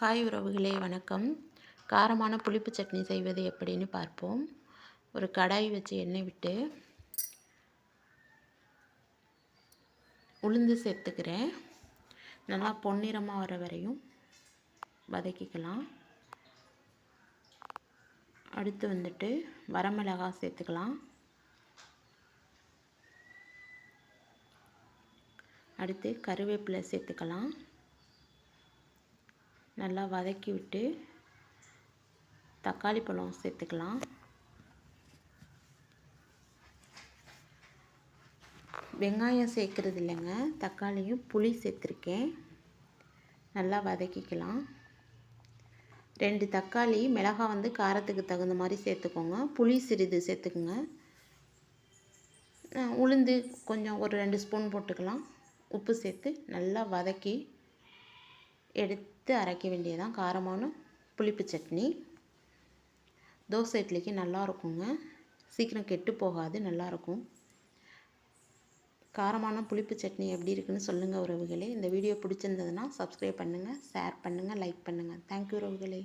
Hi உறவுகளே வணக்கம். காரமான புளிப்பு சட்னி செய்வது எப்படின்னு பார்ப்போம். ஒரு கடாய் வச்சு எண்ணெய் விட்டு உளுந்து சேர்த்துக்கிறேன். நல்லா பொன்னிறமாக வர வரையும் வதக்கிக்கலாம். அடுத்து வந்துட்டு வரமிளகாய் சேர்த்துக்கலாம். அடுத்து கருவேப்பிலை சேர்த்துக்கலாம். நல்லா வதக்கி விட்டு தக்காளி பழம் சேர்த்துக்கலாம். வெங்காயம் சேர்க்குறது இல்லைங்க. தக்காளியும் புளி சேர்த்துருக்கேன். நல்லா வதக்கிக்கலாம். ரெண்டு தக்காளி மிளகாய் வந்து காரத்துக்கு தகுந்த மாதிரி சேர்த்துக்கோங்க. புளி சிறிது சேர்த்துக்குங்க. உளுந்து கொஞ்சம் ஒரு ரெண்டு ஸ்பூன் போட்டுக்கலாம். உப்பு சேர்த்து நல்லா வதக்கி எடுத்து அரைக்க வேண்டியதான் காரமான புளிப்பு சட்னி. தோசை இட்லிக்கு நல்லா இருக்குங்க சீக்கிரம் கெட்டு போகாது நல்லாயிருக்கும் காரமான புளிப்பு சட்னி எப்படி இருக்குன்னு சொல்லுங்கள் உறவுகளே. இந்த வீடியோ பிடிச்சிருந்ததுன்னா சப்ஸ்கிரைப் பண்ணுங்கள் ஷேர் பண்ணுங்கள் லைக் பண்ணுங்கள் தேங்க்யூ உறவுகளே.